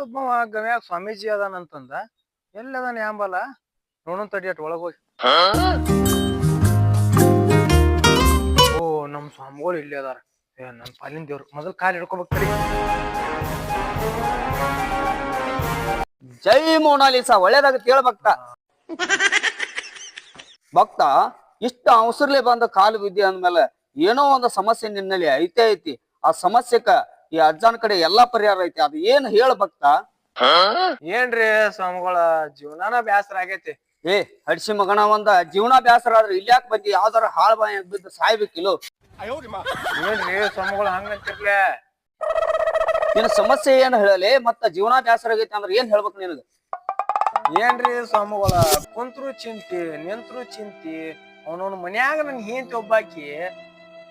ಮತ್ತೊಬ್ಬ ಗವ್ಯಾಗ ಸ್ವಾಮೀಜಿ ಅದಾನಂತಂದ. ಎಲ್ಲಿ ಅದಾನ ಯಾಂಬಲ್ಲ ನೋಡೋಣ ತಡಿ ಅಟ್ ಒಳಗ್ ಹೋಗಿ. ಓ ನಮ್ ಸ್ವಾಮಿಗಳು ಇಲ್ಲಿ ಅದಾರ. ಏ ನನ್ ಪಾಲಿನ ದೇವ್ರು. ಮೊದಲು ಕಾಲ್ ಹಿಡ್ಕೋಬೇಕ್ರಿ ಜೈ ಮೋನಾಲಿಸಾ. ಒಳ್ಳೇದಾಗ ಕೇಳ ಭಕ್ತ. ಭಕ್ತ ಇಷ್ಟ ಅವಸರ್ಲೆ ಬಂದ ಕಾಲು ಬಿದ್ದಿ ಅಂದ್ಮೇಲೆ ಏನೋ ಒಂದು ಸಮಸ್ಯೆ ನಿನ್ನಲ್ಲಿ ಐತೆ ಐತಿ. ಆ ಸಮಸ್ಯೆಕ ಈ ಅಜ್ಜನ ಕಡೆ ಎಲ್ಲಾ ಪರಿಹಾರ ಐತಿ. ಅದು ಏನ್ ಹೇಳ ಭಕ್ತ? ಏನ್ರಿ ಸ್ವಾಮಿಗಳ ಜೀವನಾನ ಬ್ಯಾಸರ ಆಗೈತಿ? ಏ ಹಡ್ಸಿ ಮಗನ ಒಂದ ಜೀವನ ಬ್ಯಾಸರ ಆದ್ರೆ ಇಲ್ಯಾಕ್ ಬಂದಿ? ಯಾವ್ದಾರ ಹಾಳ್ ಬಾಯ ಬಿದ್ದು ಸಾಯ್ಬೇಕಿಲ್ಲೋ? ಏನ್ರಿ ಸ್ವಾಮಿಗಳು ಹಂಗಂತಿರ್ಲೆ ನಿನ್ ಸಮಸ್ಯೆ ಏನ್ ಹೇಳಲಿ? ಮತ್ತ ಜೀವನ ಬ್ಯಾಸರ ಆಗೈತಿ ಅಂದ್ರೆ ಏನ್ ಹೇಳ್ಬೇಕು ನಿನಗ? ಏನ್ರಿ ಸ್ವಾಮಿಗಳ ಕುಂತ್ರು ಚಿಂತಿ ನಿಂತ್ರು ಚಿಂತಿ. ಅವನವನ ಮನ್ಯಾಗ ನನ್ ಹೆಂಡತಿ ಒಬ್ಬಾಕಿ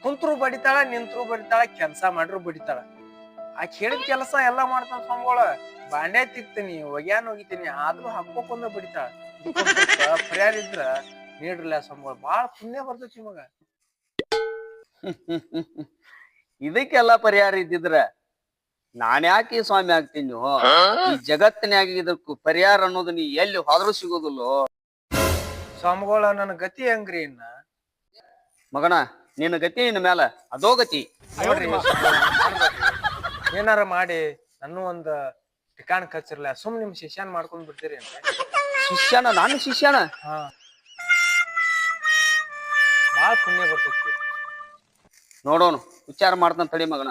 ಕುಂತ್ರು ಬಡಿತಾಳ ನಿಂತರು ಬಡಿತಾಳ ಕೆಲ್ಸ ಮಾಡ್ರು ಬಡಿತಾಳ. ಆಕಿ ಹೇಳಿದ ಕೆಲಸ ಎಲ್ಲಾ ಮಾಡ್ತಾನ ಸ್ವಾಮಿಗಳ. ಬಾಂಡೆ ತಿಕ್ತೀನಿ ಒಗ್ಯಾನ್ ಒಗಿತೀನಿ ಆದ್ರೂ ಬಡಿತಾಳ ಇದಕ್ಕೊಂದ್ ಸ್ವಲ್ಪ ಪರಿಹಾರ ಇದ್ರ ನೀಡ್ರಲ್ಲ ಸ್ವಾಮಿಗಳು. ಬಾಳ ಪುಣ್ಯ ಬರ್ತೈತಿ ಮಗ ಇದಕ್ಕೆಲ್ಲ ಪರಿಹಾರ ಇದ್ದಿದ್ರ ನಾನ್ ಯಾಕೆ ಸ್ವಾಮಿ ಆಗ್ತೀನಿ? ಈ ಜಗತ್ತಿನ್ಯಾಗ ಇದಕ್ಕೂ ಪರಿಹಾರ ಅನ್ನೋದು ನೀ ಎಲ್ಲಿ ಹೋದ್ರೂ ಸಿಗೋದಿಲ್ಲ. ಸ್ವಾಮಿಗಳ ನನ್ನ ಗತಿ ಹೆಂಗ್ರಿ ಇನ್ನ? ಮಗನ ನಿನ್ನ ಗತಿ ನಿನ್ನ ಮ್ಯಾಲ ಅದೋ ಗತಿ. ನೋಡ್ರಿ. ಏನಾರ ಮಾಡಿ ನನ್ನ ಒಂದು ಠಿಕಾಣ ಕಚ್ಚಿರ್ಲ ಸುಮ್ ನಿಮ್ ಶಿಷ್ಯನ್ ಮಾಡ್ಕೊಂಡ್ ಬಿಡ್ತೀರಿ ಅಂತ. ಶಿಷ್ಯನ ನಾನು ಶಿಷ್ಯನ? ಹಾ. ಬಾಳ ಪುಣ್ಯ ಬರ್ತೈತಿ. ನೋಡೋಣ ವಿಚಾರ ಮಾಡ್ತಾನ ತಡಿ ಮಗನ.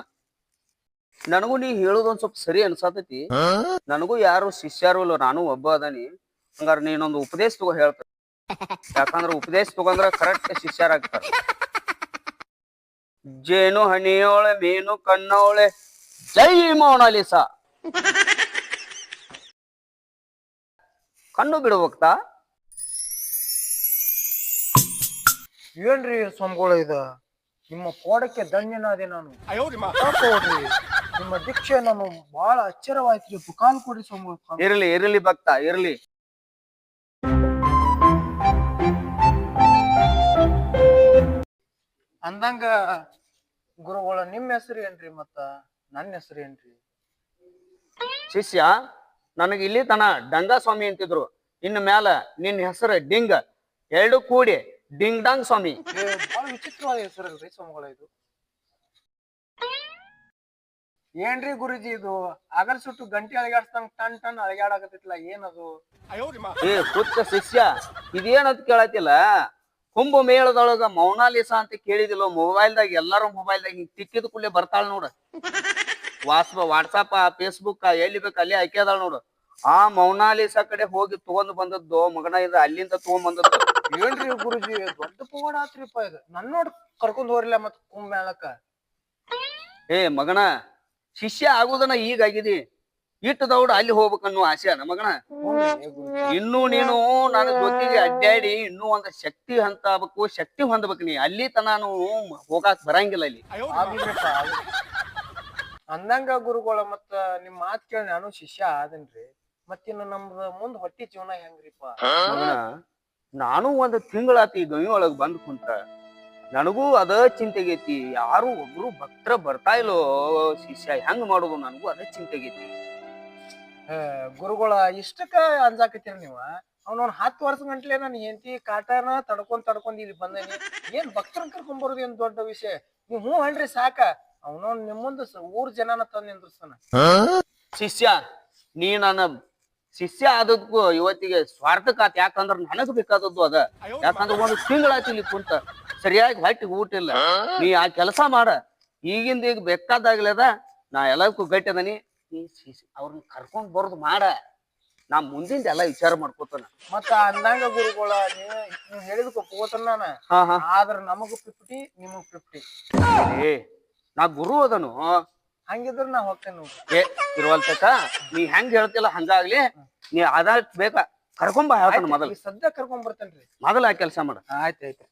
ನನಗೂ ನೀ ಹೇಳುದೊಂದ್ ಸ್ವಲ್ಪ ಸರಿ ಅನ್ಸತೈತಿ. ನನಗೂ ಯಾರು ಶಿಷ್ಯರು ಇಲ್ಲ ನಾನು ಒಬ್ಬ ಅದಾನಿ. ಹಂಗಾರ ನೀನೊಂದು ಉಪದೇಶ ತಗೋ ಹೇಳ್ತ. ಯಾಕಂದ್ರ ಉಪದೇಶ ತಗೊಂಡ್ರ ಕರೆಕ್ಟ್ ಶಿಷ್ಯರಾಗ್ತಾರ. ಜೇನು ಹನಿಯೋಳೆ ಮೀನು ಕಣ್ಣೋಳೆ ಜೈ ಮೋನಾಲಿಸ. ಕಣ್ಣು ಬಿಡ್ಬೇಕ್ತಾ ಏನ್ರಿ ಸ್ವಾಮಿಗಳ ಇದ? ನಿಮ್ಮ ಕೋಡಕ್ಕೆ ಧನ್ಯನಾದೆ ನಾನು? ನಿಮ್ಮ ದೀಕ್ಷೆ ನಾನು ಬಹಳ ಅಚ್ಚರವಾಯ್ತ್ರಿ ಪುಕಾಲ್ ಕೊಡಿ ಸ್ವಾಮಿಗಳು. ಇರಲಿ ಇರಲಿ ಭಕ್ತ ಇರಲಿ. ಅಂದಂಗ ಗುರುಗಳ ನಿಮ್ಮ ಹೆಸರು ಏನ್ರಿ ಮತ್ತ? ನನ್ನ ಹೆಸರು ಏನ್ರಿ? ಶಿಷ್ಯ ನನಗೆ ಇಲ್ಲಿ ತನ ಡಂಗ ಸ್ವಾಮಿ ಅಂತಿದ್ರು. ಇನ್ನು ಮ್ಯಾಲ ನಿನ್ನ ಹೆಸರು ಡಿಂಗ. ಎರಡು ಕೂಡಿ ಡಿಂಗ್ ಡಾಂಗ್ ಸ್ವಾಮಿ ಬಹಳ ವಿಚಿತ್ರವಾದ ಹೆಸರಲ್ರಿ ಸ್ವಾಮಿಗಳ ಇದು. ಏನ್ರಿ ಗುರುಜಿ ಇದು? ಅಗಲ್ ಸುಟ್ಟು ಗಂಟೆ ಅಳಗಾಡ್ಸ್ತಂಗ್ ಟನ್ ಟನ್ ಅಳಗಾಡಕತ್ತಿತ್ಲ ಏನದು? ಏ ಹುಚ್ಚ ಶಿಷ್ಯ ಇದೇನಂತ ಕೇಳತಿಲ್ಲ ಕುಂಭ ಮೇಳದೊಳಗ ಮೌನಾಲಿಸ ಅಂತ ಕೇಳಿದಿಲ್ಲ ಮೊಬೈಲ್ದಾಗ ಎಲ್ಲಾರು ಮೊಬೈಲ್ದಾಗ ಹಿಂಗ್ ತಿಕ್ಕಿದ ಕೂಡಲೇ ಬರ್ತಾಳ ನೋಡು. ವಾಟ್ಸ್ಆಪ್ ವಾಟ್ಸಪ್ ಫೇಸ್ಬುಕ್ ಎಲ್ಲಿ ಬೇಕು ಅಲ್ಲಿ ಹಾಕ್ಯದಾಳ ನೋಡು. ಆ ಮೌನಾಲಿಸ ಕಡೆ ಹೋಗಿ ತಗೊಂಡ್ ಬಂದದ್ದು ಮಗನ ಇದು, ಅಲ್ಲಿಂದ ತಗೊಂಡ್ ಬಂದದ್ದು. ಏನ್ರಿ ಗುರುಜಿ, ದೊಡ್ಡ ಪವಾಡ ಆತ್ರಿಪ್ಪ ಇದು. ನನ್ನ ನೋಡ್ ಕರ್ಕೊಂಡ್ ಹೋಗ್ರಿಲ್ಲ ಮತ್ ಕುಂಭ ಮೇಳಕ್ಕ. ಏ ಮಗನ, ಶಿಷ್ಯ ಆಗುದನ ಈಗ ಆಗಿದಿ. ಇಟ್ಟು ದೌಡ ಅಲ್ಲಿ ಹೋಗ್ಬೇಕನ್ನೋ ಆಸೆ ಅದ ಮಗನ? ಇನ್ನು ನೀನು ನನ್ನ ಜೊತೆಗೆ ಅಡ್ಡಾಡಿ ಇನ್ನೂ ಒಂದ್ ಶಕ್ತಿ ಹಂತ ಆಗ್ಬೇಕು ಶಕ್ತಿ ಹೊಂದಬೇಕು ನೀ. ಅಲ್ಲಿ ತನಾನು ನಾನು ಹೋಗಾಕ್ ಬರಂಗಿಲ್ಲ ಇಲ್ಲಿ. ಆಗ್ಲಿ. ಅಂದಂಗ ಗುರುಗಳ ಮತ್ತ ನಿಮ್ ಮಾತ್ ಕೇಳಿ ನಾನು ಶಿಷ್ಯ ಆದನ್ರಿ. ಮತ್ತಿನ್ನು ನಮ್ದ ಮುಂದ್ ಹೊಟ್ಟಿ ಜೀವನ ಹೆಂಗ್ರಿಪ್ಪ? ಮಗನ ನಾನು ಒಂದ್ ತಿಂಗಳಾತಿ ಗವಿ ಒಳಗ್ ಬಂದ್ ಕುಂತ ನನಗೂ ಅದ ಚಿಂತೆಗೈತಿ. ಯಾರು ಒಬ್ರು ಭಕ್ತರ ಬರ್ತಾ ಇಲ್ಲೋ ಶಿಷ್ಯ ಹೆಂಗ್ ಮಾಡೋದು ನನಗೂ ಅದ ಚಿಂತೆಗೈತಿ. ಗುರುಗಳ ಇಷ್ಟಕ್ಕ ಅಂಜಾಕತ್ತೀರ ನೀವ? ಅವ್ನೊಂದ್ ಹತ್ತು ವರ್ಷ ಗಂಟ್ಲೆ ನನ್ ಹೆಂಡತಿ ಕಾಟನ ತಡ್ಕೊಂಡ್ ತಡ್ಕೊಂಡ್ ಇಲ್ಲಿ ಬಂದೇನಿ. ಏನ್ ಭಕ್ತರನ್ನ ಕರ್ಕೊಂಡ್ ಬರೋದು ಏನ್ ದೊಡ್ಡ ವಿಷಯ? ನೀವ್ ಹ್ಞೂ ಅನ್ರಿ ಸಾಕ. ಅವನೊಂದ್ ನಿಮ್ ಮುಂದ ಸ- ಊರ್ ಜನನ ತಂದ್ ನಿಂದ್ರಸ್ತಾನ ಶಿಷ್ಯ ನೀ ನನ್ನ ಶಿಷ್ಯ ಆದದ್ಕು ಇವತ್ತಿಗೆ ಸ್ವಾರ್ಥಕಾತ್ ಯಾಕಂದ್ರ ನನಗ್ ಬೇಕಾದದ್ದು ಅದ. ಯಾಕಂದ್ರ ಒಂದು ತಿಂಗಳಾಯ್ತು ಇಲ್ಲಿ ಕುಂತ. ಸರಿಯಾಗಿ ಹೊಟ್ಟಿಗೆ ಊಟ ಇಲ್ಲ. ನೀ ಆ ಕೆಲಸ ಮಾಡ. ಈಗಿಂದ ಈಗ ಬೇಕಾದಾಗ್ಲದ ನಾ ಎಲ್ಲದಕ್ಕೂ ಗಟ್ಟಿ ಅದನಿ. ಶಿಷ್ಯ ಅವ್ರನ್ನ ಕರ್ಕೊಂಡ್ ಬರೋದು ಮಾಡ. ನಾ ಮುಂದಿಂದ ಎಲ್ಲ ವಿಚಾರ ಮಾಡ್ಕೋತಾನ. ಮತ್ತ ಅಂದಂಗ ಗುರುಗಳ ನೀವು ನೀವ್ ಹೇಳಿದಕ್ಕೆ ಒಪ್ಕೋತಾನ ನಾನು. ಹಾ ಹಾ. ಆದ್ರ ನಮಗೂ ಫಿಫ್ಟಿ ನಿಮಗ್ ಫಿಫ್ಟಿ ಏ ನಾ ಗುರು ಅದನು. ಹಂಗಿದ್ರ ನಾ ಹೋಗ್ತೇನೆ ನೋಡ್ರಿ ಏ ಇರುವಲ್ತಕ ನೀ ಹೆಂಗ್ ಹೇಳ್ತಿಲ್ಲ ಹಂಗಾಗ್ಲಿ ನೀ ಅದ ಬೇಕಾ ಕರ್ಕೊಂಬ ಹೇಳ್ತಾನ ಮೊದಲು. ಸದ್ಯ ಕರ್ಕೊಂಡ್ ಬರ್ತೇನ್ರಿ. ಮೊದಲ ಆ ಕೆಲಸ ಮಾಡ. ಆಯ್ತು ಯಾಕೋ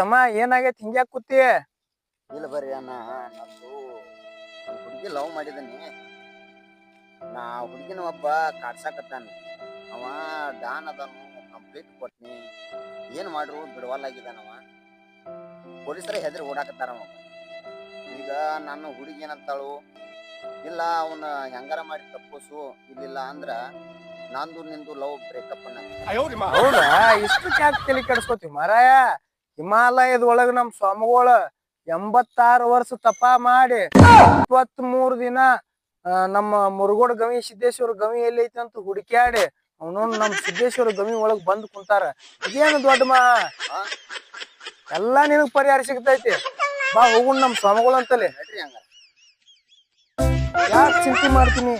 ತಮ್ಮ ಏನಾಗೈತಿ ಹಿಂಗ್ಯಾಕ್ ಕೂತಿ? ಇಲ್ಲ ಬರ್ರಿ ಅಣ್ಣ ನಂದು ಒಂದ್ ಹುಡುಗಿ ಲವ್ ಮಾಡಿದನಿ. ನಾ ಹುಡುಗಿನ ಒಬ್ಬ ಕಾಡ್ಸಾಕತ್ತಾನ ಅವ ಡಾನ್ ಅದನು ಕಂಪ್ಲೀಟ್ ಕೊಟ್ನಿ. ಏನ್ ಮಾಡ್ರು? ಬಿಡವಲ್ಲಾಗಿದ್ದಾನವ ಪೊಲೀಸರ ಹೆದರಿ ಓಡಾಕತ್ತಾರ ಅವ. ಈಗ ನನ್ನ ಹುಡುಗಿ ಏನಂತಾಳು? ಇಲ್ಲ ಅವನ ಹೆಂಗಾರ ಮಾಡಿ ತಪ್ಪಸು ಇಲ್ಲಿಲ್ಲ ಅಂದ್ರ ನಂದು ನಿಂದು ಲವ್ ಬ್ರೇಕಪ್ ಅನ್ನ ಹೌದಾ? ಇಷ್ಟು ಕ್ಯಾಕ್ ತಲೆ ಕೆಡಿಸ್ಕೋತೀವಿ ಮಾರಾಯ. ಹಿಮಾಲಯದ ಒಳಗ ನಮ್ ಸ್ವಾಮಿಗಳ ಎಂಬತ್ತಾರು ವರ್ಷ ತಪ ಮಾಡಿ ಇಪ್ಪತ್ತ್ ಮೂರ್ ದಿನ ನಮ್ಮ ಮುರುಗೋಡ್ ಗವಿ, ಸಿದ್ದೇಶ್ವರ ಗವಿ ಎಲ್ಲಿ ಐತಿ ಅಂತ ಹುಡುಕ್ಯಾಡಿ ಅವನೊಂದು ನಮ್ ಸಿದ್ದೇಶ್ವರ ಗವಿ ಒಳಗ್ ಬಂದ್ ಕುಂತಾರ. ಇದೇನು ದೊಡ್ಡ ಮಾ ಎಲ್ಲಾ ನಿನಗ್ ಪರಿಹಾರ ಸಿಗ್ತೈತಿ. ಬಾ ಹೋಗುಣ್ ನಮ್ ಸ್ವಾಮಿಗಳು ಅಂತಲೇ ಯಾಕೆ ಚಿಂತೆ ಮಾಡ್ತೀನಿ?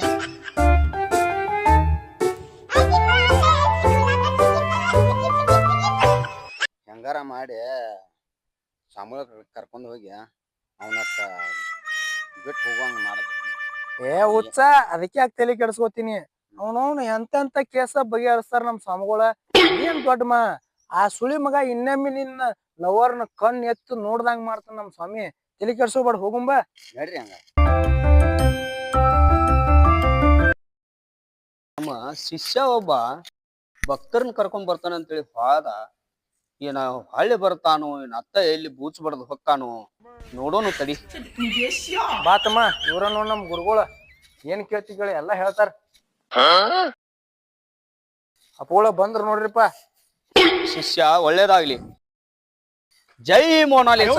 ಸಾಮೂಲ ಕರ್ಕೊಂಡು ಹೋಗಿ ಅವನ ಬಿಟ್ಟು ಹೋಗುವಂಗ ಮಾಡ್ಬೇಕು. ಏ ಹುಚ್ಚ ಅದಕ್ಕೆ ಯಾಕೆ ತಲೆ ಕೆಡಿಸ್ಕೋತೀನಿ? ಅವನವನು ಎಂತೆಂತ ಕೇಸ ಬಗೆಹರಿಸ್ತಾರ ನಮ್ ಸ್ವಾಮಿಗಳ? ಏನ್ ದೊಡ್ಡಮ್ಮ ಮಾ ಆ ಸುಳಿ ಮಗ ಇನ್ನೊಮ್ಮೆ ನಿನ್ನ ಲವರ್ನ ಕಣ್ ಎತ್ತು ನೋಡ್ದಂಗ್ ಮಾಡ್ತಾನ ನಮ್ ಸ್ವಾಮಿ. ತಲೆ ಕೆಡ್ಸೋಬೇಡ ಹೋಗುಂಬ. ನಡ್ರಿ ಹಂಗ. ನಮ್ಮ ಶಿಷ್ಯ ಒಬ್ಬ ಭಕ್ತರನ್ನ ಕರ್ಕೊಂಡ್ ಬರ್ತಾನ ಅಂತೇಳಿ ಹೋದ. ಏನ ಹಳ್ಳಿ ಬರ್ತಾನೋ ಏನ್ ಅತ್ತ ಎಲ್ಲಿ ಬೂಚ್ ಬಡ್ದು ಹೊಕ್ಕಾನೋ ನೋಡೋನು ತಡಿ. ಬಾತಮ್ಮ ಇವ್ರ ನೋಡ್ ನಮ್ ಗುರುಗಳ. ಏನ್ ಕೇಳ್ತಿಗಳ ಕೇಳಿ ಎಲ್ಲಾ ಹೇಳ್ತಾರ. ಅಪೋಳ ಬಂದ್ರ ನೋಡ್ರಿಪ್ಪ. ಶಿಷ್ಯ ಒಳ್ಳೇದಾಗ್ಲಿ. ಜೈ ಮೋನಾಲಿಸ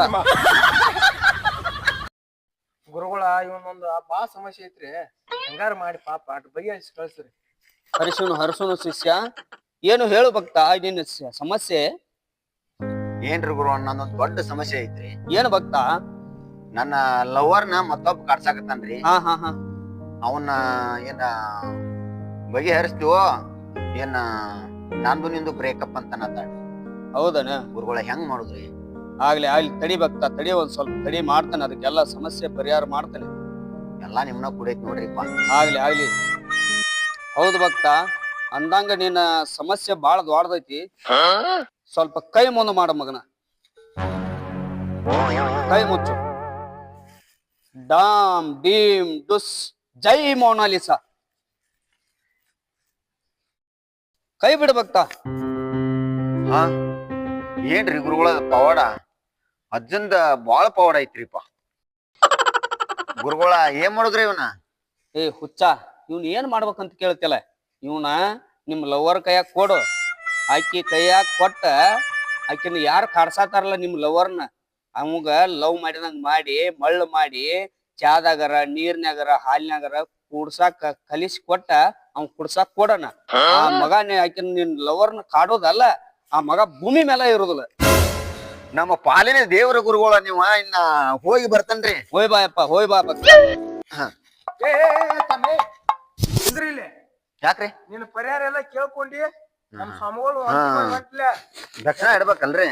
ಗುರುಗಳ ಇವನೊಂದು ಬಾ ಸಮಸ್ಯೆ ಐತ್ರಿ. ಹೆಂಗಾರ ಮಾಡಿ ಪಾಪ ಅಟ್ ಬಗೆಹರಿಸಿ ಕಳ್ಸ್ರಿ. ಹರಿಸುನು ಹರಿಸುನು ಶಿಷ್ಯ. ಏನು ಹೇಳು ಭಕ್ತ ನಿನ್ನ ಸಮಸ್ಯೆ. ಏನ್ರಿ ಗುರು ನನ್ನೊಂದ್ ದೊಡ್ಡ ಸಮಸ್ಯೆ ಐತ್ರಿ. ಏನು ಭಕ್ತ ನನ್ನ ಲವರ್ನ ಮತ್ತೊಬ್ಬ ಕಾಡ್ಸಾಕತ್ತಾನ್ರಿ. ಹಾ ಹಾ ಹಾ. ಅವನ್ನ ಏನ ಬಗೆಹರಿಸ್ತೀವೋ ಏನ ನಂದು ನಿಂದು ಬ್ರೇಕಪ್ ಅಂತ ಅನ್ನತ್ತಾಳ ಹೌದನ? ಗುರುಗಳ ಹೆಂಗ್ ಮಾಡುದ್ರಿ? ಆಗ್ಲಿ ಆಗ್ಲಿ ತಡಿ ಭಕ್ತ ತಡಿ ಒಂದ್ ಸ್ವಲ್ಪ ತಡಿ ಮಾಡ್ತಾನೆ ಅದಕ್ಕೆಲ್ಲ ಸಮಸ್ಯೆ ಪರಿಹಾರ ಮಾಡ್ತಾನೆ. ಎಲ್ಲಾ ನಿಮ್ನ ಕುಡೈತ್ ನೋಡ್ರಿಪ್ಪ ಆಗ್ಲಿ ಆಗ್ಲಿ. ಹೌದು ಭಕ್ತ ಅಂದಂಗ ನಿನ್ನ ಸಮಸ್ಯೆ ಬಾಳ ದೊಡ್ಡದೈತಿ. ಸ್ವಲ್ಪ ಕೈ ಮುಂದೆ ಮಾಡ ಮಗನ. ಕೈ ಮುಚ್ಚು. ಡಾಮ್ ಡೀಮ್ ಡುಸ್ ಜೈ ಮೋನಾಲಿಸ. ಕೈ ಬಿಡ್ಬಕ್ತ ಹಾ ಏನ್ರಿ ಗುರುಗಳ ಪವಾಡ? ಅಜ್ಜಂದ ಬಾಳ ಪವಾಡ ಐತ್ರಿಪ್ಪ. ಗುರುಗಳ ಏನ್ ಮಾಡುದ್ರಿ ಇವನ? ಏ ಹುಚ್ಚ ಇವ್ನ ಏನ್ ಮಾಡ್ಬೇಕಂತ ಕೇಳ್ತಿಲ್ಲ ಇವನ ನಿಮ್ ಲವರ್ ಕೈಯಾಗ ಕೊಡು. ಆಕಿ ಕೈಯಾಗ ಕೊಟ್ಟ ಆಕಿನ ಯಾರು ಕಾಡ್ಸಾತಾರಲ್ಲ ನಿಮ್ ಲವರ್ನ ಅವಂಗ ಲವ್ ಮಾಡಿದಂಗ ಮಾಡಿ ಮಳ್ಳು ಮಾಡಿ ಚಾದಾಗರ ನೀರ್ನ್ಯಾಗರ ಹಾಲಿನ್ಯಾಗರ ಕುಡ್ಸಾಕ ಕಲಿಸಿ ಕೊಟ್ಟ ಅವ್ನ್ ಕುಡ್ಸಾಕ್ ಕೊಡಣ. ಆ ಮಗ ನೀ ಆಕಿನ ನಿನ್ ಲವರ್ನ ಕಾಡೋದಲ್ಲ ಆ ಮಗ ಭೂಮಿ ಮೇಲೆ ಇರುದಿಲ್ಲ. ನಮ್ಮ ಪಾಲಿನ ದೇವರ ಗುರುಗಳ ನೀವ ಇನ್ನ ಹೋಗಿ ಬರ್ತನ್ರಿ. ಹೋಯ್ ಬಾಯಪ್ಪ ಹೋಯ್ ಬಾ ಭಕ್ತ ಏ ಏ, ಏ, ತಮ್ಮೇ, ಇಲ್ಲಿ. ಯಾಕ್ರಿ? ನಿನ್ನ ಪರಿಹಾರ ಎಲ್ಲ ಕೇಳ್ಕೊಂಡಿ. ನಮ್ ಸ್ವಾಮಿಗಳು. ದಕ್ಷಿಣ ಇಡ್ಬೇಕಲ್ರಿ?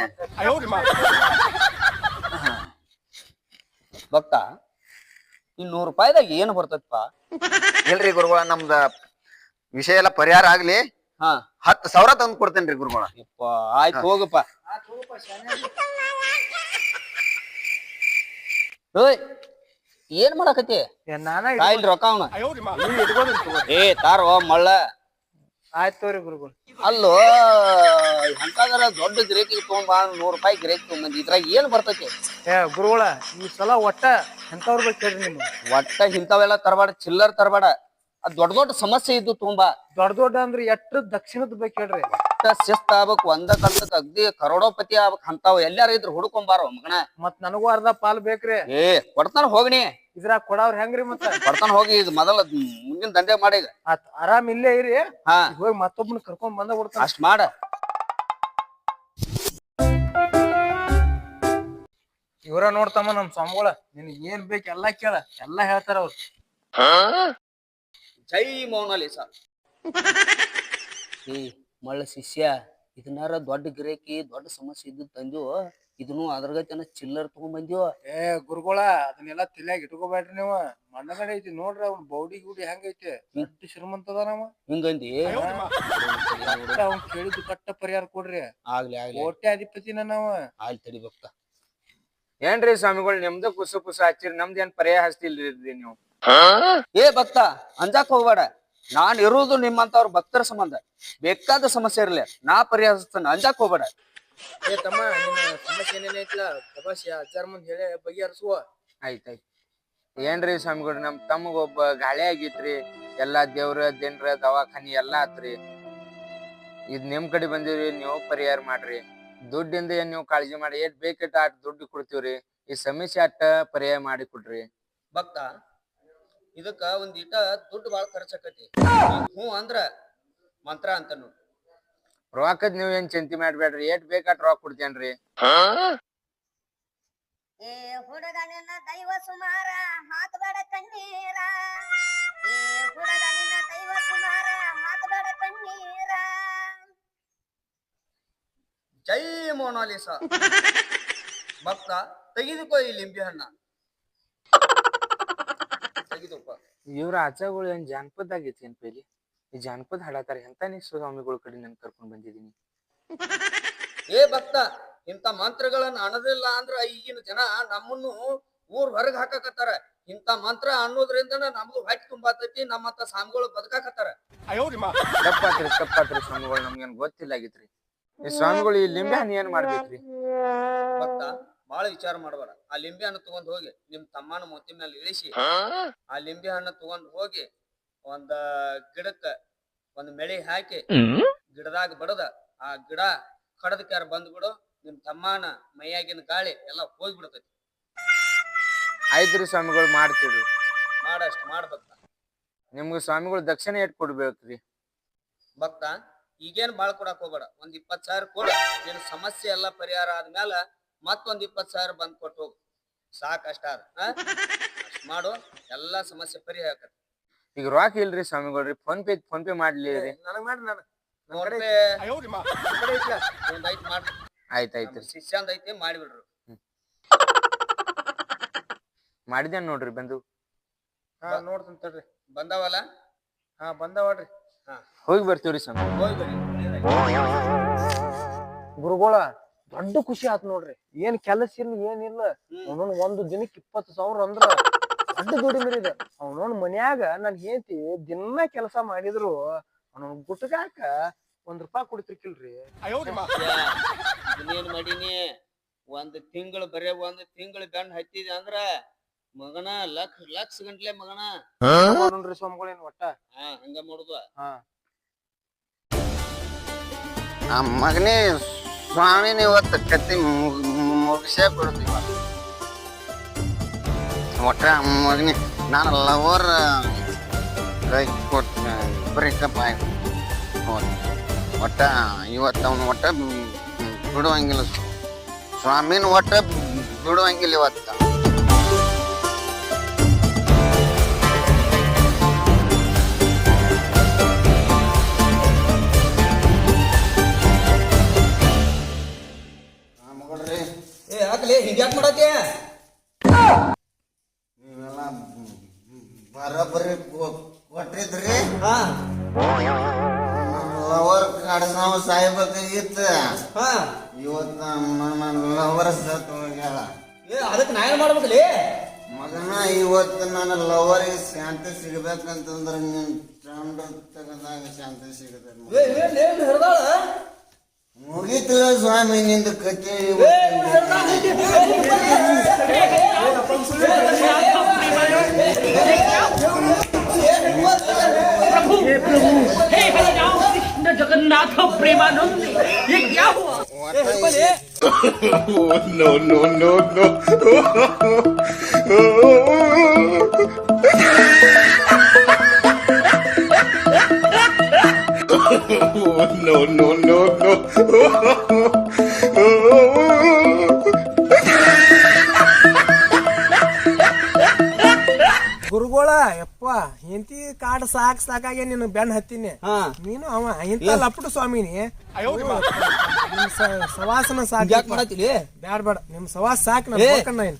ಭಕ್ತ ಈ ನೂರು ರೂಪಾಯಿದಾಗ ಏನು ಬರ್ತದಪ್ಪ ಇಲ್ರಿ ಗುರುಗಳ ನಮ್ದ ವಿಷಯ ಎಲ್ಲ ಪರಿಹಾರ ಆಗ್ಲಿ. ಹಾ. ಹತ್ತು ಸಾವಿರ ತಂದು ಕೊಡ್ತೇನ್ರಿ ಗುರುಗಳ. ಯಪ್ಪ ಆಯ್ತು ಹೋಗಪ್ಪ. ಆ, ತಗೋಪ್ಪ, ಶಾನೆ. ಓಯ್ ಏನ್ ಮಾಡಕತ್ತಿ? ನಾನ ರೊಕ್ಕ ಅವನ. ಏ ತಾರೋ ಮಳ್ಳ. ಆಯ್ತ್ ತಗೋರಿ ಗುರುಗಳು. ಅಲ್ಲೋ ಅಂತಾದ್ರೆ ದೊಡ್ಡ ಗಿರೇಕಿ ತಗೊಂಬ ನೂರ್ ರೂಪಾಯಿ ಗಿರೇಕಿ ತಗೊಂಬಂದಿ ಇದ್ರಾಗ ಏನ್ ಬರ್ತೈತಿ? ಏ ಗುರುಗಳ ಈ ಸಲ ಒಟ್ಟ ಎಂತವ್ರ ಬೇಕು ಹೇಳ್ರಿ ನಿಮ್ಗೆ. ಒಟ್ಟ ಇಂಥವೆಲ್ಲ ತರಬೇಡ ಚಿಲ್ಲರ್ ತರಬೇಡ. ಅದ್ ದೊಡ್ಡ ದೊಡ್ಡ ಸಮಸ್ಯೆ ಇದ್ದು ತುಂಬಾ ದೊಡ್ಡ ದೊಡ್ಡ ಅಂದ್ರೆ ಎಷ್ಟು ದಕ್ಷಿಣದ ಬೇಕು ಹೇಳ್ರಿ ಒಟ್ಟ ಶಿಸ್ತ ಆಗ್ಬೇಕು ಒಂದ ಕಲ್ತಕ್ ಅಗ್ದಿ ಕರೋಡೋಪತಿ ಆಗ್ಬೇಕು. ಅಂತಾವ್ ಎಲ್ಲಾರ ಇದ್ರ ಹುಡ್ಕೊಂಬಾರೋ ಮಗನ. ಮತ್ ನನಗೂ ಅರ್ಧ ಪಾಲ್ ಬೇಕ್ರಿ. ಏ ಕೊಡ್ತಾನ ಹೋಗ್ನಿ. ಇದ್ರಾಗ ಕೊಡವ್ರ ಹೆಂಗ್ರಿ ಮತ್ತ? ಬರ್ತಾನ ಹೋಗಿ ಇದು ಮೊದಲ ಮುಂದಿನ ದಂಡೆ ಮಾಡಿ ಈಗ. ಆತ್ ಆರಾಮ್ ಇಲ್ಲೇ ಇರಿ. ಹಾ. ಹೋಗಿ ಮತ್ತೊಬ್ಬನ ಕರ್ಕೊಂಡ್ ಬಂದ ಬಿಡ್ತಾನ. ಅಷ್ಟ್ ಮಾಡ. ಇವರ ನೋಡ್ತಮ್ಮ ನಮ್ ಸ್ವಾಮಿಗಳ ನಿನಗ್ ಏನ್ ಬೇಕು ಎಲ್ಲಾ ಕೇಳ. ಎಲ್ಲಾ ಹೇಳ್ತಾರ ಅವ್ರು. ಜೈ ಮೌನಲಿ ಸರ್. ಈ ಮಳ್ಳ ಶಿಷ್ಯ ಇದನ್ನಾರ ದೊಡ್ಡ ಗಿರೇಕಿ ದೊಡ್ಡ ಸಮಸ್ಯೆ ಇದ್ದು ತಂದ್ಯೋ ಇದನ್ನು ಅದ್ರಗತನ ಚಿಲ್ಲರ್ ತಗೊಂಡ್ ಬಂದಿವ ಏ ಗುರುಗಳ ಅದನ್ನೆಲ್ಲ ತಲೆಯಾಗ ಇಟ್ಕೋಬೇಡ್ರಿ ನೀವು. ಮಣ್ಣಗಡೆ ಐತಿ ನೋಡ್ರಿ ಅವ್ನ ಬೌಡಿ ಗುಡಿ ಹೆಂಗೈತಿ. ಎಷ್ಟು ಶ್ರೀಮಂತ ಅದಾನವ ಹಿಂಗಂದಿ? ಅವ್ನ್ ಕೇಳಿದ್ದು ಕಟ್ಟ ಪರಿಹಾರ ಕೊಡ್ರಿ. ಆಗ್ಲಿ ಆಗ್ಲಿ ಕೋಟೆ ಅಧಿಪತಿನ ನಾವ ಆಯ್ತು ತಡಿಬೇಕ ಏನ್ರಿ ಸ್ವಾಮಿಗಳು ನಿಮ್ದು ಕುಸ ಕುಸು ಹಚ್ಚಿರಿ ನಮ್ದು ಏನ್ ಪರಿಹಾರ ಹಚ್ತಿಲ್ರಿ ನೀವು? ಏ ಭಕ್ತ ಅಂಜಾಕ್ ಹೋಗ್ಬೇಡ. ನಾನ್ ಇರುವುದು ನಿಮ್ಮಂತವ್ರ ಭಕ್ತರ ಸಂಬಂಧ. ಬೇಕಾದ ಸಮಸ್ಯೆ ಇರ್ಲಿ ನಾ ಪರಿಹರಿಸ್ತಾನೆ ಅಂಜಾಕ್ ಹೋಗ್ಬೇಡ. ಏ ತಮ್ಮ ನಿನ್ನ ಸಮಸ್ಯೆ ಏನೇನೈತ್ಲ ದಬಾಸಿ ಅಜ್ಜಾರ್ ಮುಂದ್ ಹೇಳಿ ಬಗೆಹರಿಸುವ ಆಯ್ತಾಯ್ತು ಏನ್ರಿ ಸ್ವಾಮಿಗಳು ನಮ್ ತಮ್ಮಗೊಬ್ಬ ಗಾಳಿ ಆಗಿತ್ರಿ ಎಲ್ಲಾ ದೇವ್ರ ದಿನ್ರ ದವಾಖಾನಿ ಎಲ್ಲಾ ಆತ್ರಿ. ಇದ್ ನಿಮ್ ಕಡೆ ಬಂದಿವ್ರಿ ನೀವು ಪರಿಹಾರ ಮಾಡ್ರಿ. ದುಡ್ಡಿಂದ ಏನ್ ನೀವು ಕಾಳಜಿ ಮಾಡಿ ಏಟ್ ಬೇಕಿಟ್ಟ ಅಷ್ಟ್ ದುಡ್ಡು ಕೊಡ್ತೀವ್ರಿ. ಈ ಸಮಸ್ಯೆ ಅಟ್ಟ ಪರಿಹಾರ ಮಾಡಿ ಕೊಡ್ರಿ ಭಕ್ತ ಇದಕ್ಕ ಒಂದ್ ಇಟ ದುಡ್ಡು ಬಾಳ ಖರ್ಚಾಕತಿ ಹ್ಞೂ ಅಂದ್ರ ಮಂತ್ರ ಅಂತ ನೋಡು. ರೊಕ್ಕದ್ ನೀವ್ ಏನ್ ಚಿಂತೆ ಮಾಡ್ಬೇಡ್ರಿ? ಎಷ್ಟ್ ಬೇಕಾಟ್ ರೊಕ್ಕ ಕೊಡ್ತೇನ್ರಿ? ಏ ಹುಡುಗ ನಿನ್ನ ದೈವ ಸುಮಾರ ಹಾಕಬೇಡ ಕಣ್ಣೀರ. ಏ ಹುಡುಗ ನಿನ್ನ ದೈವ ಸುಮಾರ ಹಾಕಬೇಡ ಕಣ್ಣೀರ. ಜೈ ಮೋನಾಲಿಸ. ಭಕ್ತ ತೆಗೆದುಕೋ ಈ ಲಿಂಬಿ ಹಣ್ಣ. ತೆಗೆದುಕೋ. ಇವ್ರ ಆಚೆಗಳು ಏನ್ ಜಾನಪದ ಆಗೈತಿ ಏನ್ ಪೈಲಿ? ಈ ಜಾನಪದ ಹಾಡತಾರ ಎಂತ ನೀ ಸ್ವಾಮಿಗಳ ಕಡೆ ನಾನು ಕರ್ಕೊಂಡ್ ಬಂದಿದ್ದೀನಿ? ಏ ಭಕ್ತ ಇಂತ ಮಂತ್ರಗಳನ್ನ ಅನ್ನೋದಿಲ್ಲ ಅಂದ್ರ ಈಗಿನ ಜನ ನಮ್ಮನ್ನು ಊರ್ ಹೊರಗ್ ಹಾಕಾಕತ್ತಾರ. ಇಂತ ಮಂತ್ರ ಅನ್ನೋದ್ರಿಂದ ನಮಗೂ ಹೊಟ್ಟೆ ತುಂಬಾತೈತಿ ನಮ್ಮಂತ ಸ್ವಾಮಿಗಳು ಬದುಕಾಕತ್ತಾರ. ತಪ್ಪಾತ್ರಿ ತಪ್ಪಾತ್ರಿ ಸ್ವಾಮಿಗಳು ನಮ್ಗೇನ್ ಗೊತ್ತಿಲ್ಲ ಆಗಿತ್ರಿ ಈ ಸ್ವಾಮಿಗಳು ಈ ಲಿಂಬೆ ಹಣ್ಣು ಏನ್ ಮಾಡ್ಬೇಕ್ರಿ? ಭಕ್ತ ಬಾಳ ವಿಚಾರ ಮಾಡಬಾರ ಆ ಲಿಂಬೆ ಹಣ್ಣು ತಗೊಂಡ್ ಹೋಗಿ ನಿಮ್ ತಮ್ಮನ ಮೂತಿ ಮೇಲೆ ಇಳಿಸಿ ಆ ಲಿಂಬೆ ಹಣ್ಣು ತಗೊಂಡ್ ಹೋಗಿ ಒಂದ ಗಿಡಕ್ಕ ಒಂದ್ ಮೆಳಿ ಹಾಕಿ ಗಿಡದಾಗ ಬಡದ ಆ ಗಿಡ ಕಡದಕ್ಯಾರ ಬಂದ್ಬಿಡು ನಿಮ್ ತಮ್ಮನ ಮೈಯಾಗಿನ ಗಾಳಿ ಎಲ್ಲ ಹೋಗ್ಬಿಡ್ತೈತಿ. ಆಯ್ತ್ರಿ ಸ್ವಾಮಿಗಳು ಮಾಡ್ತೀವಿ ಮಾಡಷ್ಟು ಮಾಡ್ಬೇಕ. ನಿಮ್ಗ ಸ್ವಾಮಿಗಳು ದಕ್ಷಿಣ ಎಟ್ ಕೊಡ್ಬೇಕ್ರಿ? ಭಕ್ತ ಈಗೇನ್ ಬಾಳ್ ಕೊಡಕ್ ಹೋಗ್ಬೇಡ. ಒಂದ್ ಇಪ್ಪತ್ ಸಾವಿರ ಕೊಡ. ನಿನ್ ಸಮಸ್ಯೆ ಎಲ್ಲಾ ಪರಿಹಾರ ಆದ್ಮೇಲ ಮತ್ತೊಂದ್ ಇಪ್ಪತ್ ಸಾವಿರ ಬಂದ್ ಕೊಟ್ಟು ಹೋಗು. ಸಾಕ್ ಅಷ್ಟ ಅದ ಮಾಡು. ಎಲ್ಲಾ ಸಮಸ್ಯೆ ಪರಿಹಾರ ಈಗ ರಾಕ್ ಇಲ್ರಿ ಸ್ವಾಮಿಗಳ್ರಿ ಫೋನ್ ಪೇ ಫೋನ್ ಪೇ ಮಾಡ್ಲಿ ರೀ ನನಗ್ ಮಾಡ್ರಿ ನಾನು ಪೇ. ಕಡೆ ಐತ್ಲ. ಒಂದ್ ಐತ್ ಮಾಡ್ರಿ. ಆಯ್ತ್ ಆಯ್ತ್ರಿ ನಮ್ ಶಿಷ್ಯಂದ್ ಐತಿ ಮಾಡಿಬಿಡ್ರು. ಮಾಡಿದೆ ನೋಡ್ರಿ ಬಂದು? ಹಾ ನೋಡ್ತೀನಿ ತಡ್ರಿ. ಬಂದಾವಲ್ಲ? ಹಾ ಬಂದವಾಡ್ರಿ ಹೋಗಿ ಬರ್ತೀವ್ರಿ ಸ್ವಾಮಿ. ಹೋಗಿ ಬರ್ರಿ. ಗುರುಗಳ ದೊಡ್ಡ ಖುಷಿ ಆತ್ ನೋಡ್ರಿ. ಏನ್ ಕೆಲಸ ಇಲ್ಲ ಏನಿಲ್ಲ. ಹ್ಮ್. ಒಂದು ದಿನಕ್ಕೆ ಇಪ್ಪತ್ತು ಸಾವಿರ ಅಂದ್ರ ದೊಡ್ಡ ದುಡಿಮೆ ಇದೆ ಅವನೋನ್ ಮನ್ಯಾಗ ನನ್ ಹೆಂಡತಿ ದಿನ ಕೆಲಸ ಮಾಡಿದ್ರು ಅವನ ಗುಟ್ಕಾಕ ಒಂದ್ ರೂಪಾಯಿ ಕೊಡ್ತಿರ್ಕಿಲ್ರಿ. ಇದನ್ನೇನ್ ಮಾಡೀನಿ? ಒಂದ್ ತಿಂಗಳು ಬರೇ ಒಂದ್ ತಿಂಗಳ ಬೆನ್ ಹತ್ತಿದೆ ಅಂದ್ರ ಮಗನ ಲಕ್ಷ ಲಕ್ಷ ಗಂಟ್ಲೆ ಮಗನ. ನೋಡ್ರಿ ಸ್ವಾಮಿಗಳೇನ್ ಒಟ್ಟ? ಹಾ ಹಂಗ ಮಾಡುದು. ಹಾ. ಆ ಮಗನೇ ಸ್ವಾಮಿನ ಇವತ್ತು ಕತ್ತಿ ಮುಗಿಸೇ ಬಿಡ್ತೀವ ಒಟ್ಟ ಮಗನಿ, ನಾನು ಲವರ್ ಕೊಟ್ಟು ಬ್ರೇಕಪ್ ಆಯ್ತು ಒಟ್ಟ ಇವತ್ತು ಅವನು ಒಟ್ಟ ಬಿಡುವಂಗಿಲ್ಲ ಸ್ವಾಮಿನ ಒಟ್ಟ ಬಿಡುವಂಗಿಲ್ಲ ಇವತ್ತು. ಏ ಮಾಡತ್ತೆ ಬರೋಬ್ಬರಿ ಕೊಟ್ಟಿದ್ರಿ ಲವರ್ ಕಾಡ್ ನಾವು ಸಾಯ್ಬೇಕಾಗಿತ್ತು ಇವತ್ತು ನನ್ನ ಲವರ್ ಸತ್ ಹೋಗ್ಯಾಳ ಏ ಅದಕ್ಕೆ ನಾ ಏನ್ ಮಾಡ್ಬೇಕಲೇ ಮಗನ ಇವತ್ತು ನನ್ನ ಲವರಿಗೆ ಶಾಂತಿ ಸಿಗ್ಬೇಕಂತಂದ್ರೆ ನಿನ್ ಚಂಡ ತೆಗದಾಗ ಶಾಂತಿ ಸಿಗುತ್ತೆ ಮುಗೀತು ಸ್ವಾಮಿ ನಿಂದ ಕತೆ प्रभु हे प्रभु हे हरिराम जगन्नाथ प्रेमानंद ये क्या हुआ oh, no, no, no, no. oh, no, no, no, no. ಹೆಂಡತಿ ಕಾಡ್ ಸಾಕ್ ಸಾಕಾಗೆ ನೀನು ಬೆನ್ ಹತ್ತೀನಿ. ಹಾ. ನೀನು ಅವ ಇಂತ ಲಪಟ ಸ್ವಾಮಿನಿ. ನಿಮ್ ಸ- ಸವಾಸನ ಸಾಕ್ ಯಾಕೆ ಮಾಡತ್ತಿಲಿ ಬ್ಯಾಡ ಬೇಡ ನಿಮ್ ಸವಾಸ ಸಾಕ್ ಏ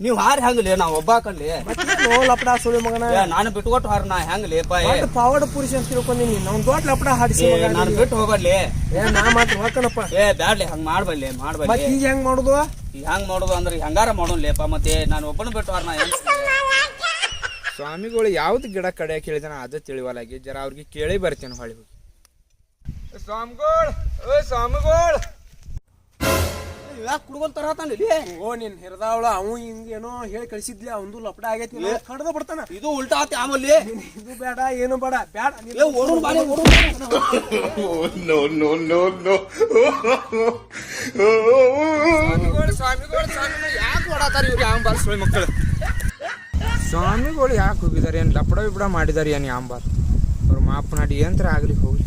ನೀವ್ ಹಾರಿ ಹಂಗಲಿ ನಾವ್ ಒಬ್ಬ ಹಾಕನ್ಲಿ ಲಪ್ಪಡ ಲಪಡ ಸುಳಿ ಮಗನ? ನಾನು ಬಿಟ್ಕೊಟ್ಟು ಹಾರ ನಾ ಹೆಂಗ್ಲಿ ಪಾ ಏ. ದೊಡ್ಡ ಪಾವಡ ಪುರುಷ ಅಂತ ತಿಳ್ಕೊಂಡಿನಿ ನಮ್ ದೊಡ್ಡ ಲಪಡ ಹಾಡಿಸಿ ನಾನು ನಾನ್. ಬಿಟ್ಟು ಹೋಗಲ್ಲಿ ಏ ನಾ ಮಾತ್ರ ಹೋಗ್ಕಣಪ್ಪ ಏ ಬ್ಯಾಡ್ಲಿ ಹಂಗ್ ಮಾಡ್ಬಲ್ಲಿ ಮತ್ ಮಾಡ್ಬಲ್ಲೆ ಈಗ ಹೆಂಗ್ ಮಾಡುದು? ಹೆಂಗ್ ಮಾಡೋದು ಅಂದ್ರೆ ಹೆಂಗಾರ ಮಾಡೋನ್ಲೇಪ ಮತ್ತೆ ನಾನು ಒಬ್ಬನ ಬಿಟ್ಟು ಹಾರ ನಾ ಹೆಂಗ್ ಸ್ವಾಮಿಗಳು ಯಾವ್ದು ಗಿಡ ಕಡೆ ಕೇಳಿದಾನ ಅದು ತಿಳಿವಲಾಗಿ ಜರ ಅವ್ರಿಗೆ ಕೇಳಿ ಬರ್ತೇನೆ ಹೊಳಿ ಹೋಗಿ. ಸ್ವಾಮಿಗಳು ಓ ಸ್ವಾಮಿಗಳು! ಯಾಕೆ ಕುಡ್ಕೊಂಡ್ ತರತಾನ ಓ ನಿನ್ ಹಿರದಾವಳ ಅವ ಹಿಂಗೇನೋ ಹೇಳಿ ಕಳಿಸಿದ್ಲಿ ಅವಂದು ಲಪಡ ಆಗೈತಿ ಕಡ್ದ ಬಿಡ್ತಾನ. ಇದು ಉಲ್ಟಾ ಆತಿ ಆಮೇಲೆ ಇದು ಬೇಡ ಏನು ಬೇಡ ಬೇಡ ಓಡೋಣ ಓಡೋಣ ಸ್ವಾಮಿಗಳು ಸ್ವಾಮಿಗಳು ಯಾಕೆ ಓಡಾತಾರ ಇವ್ರು ಯಾಂಬಾರ್ ಸುಳಿ ಮಕ್ಕಳು. ಸ್ವಾಮಿಗಳು ಯಾಕೆ ಹೋಗಿದ್ದಾರೆ ಏನು ಲಪಡ ವಿಪಡ ಮಾಡಿದ್ದಾರೆ ಏನು ಯಾಂಬಾರ್ ಅವ್ರ ಮಾಪನಾಡಿ ಏನಂತರ ಆಗಲಿ ಹೋಗಲಿ.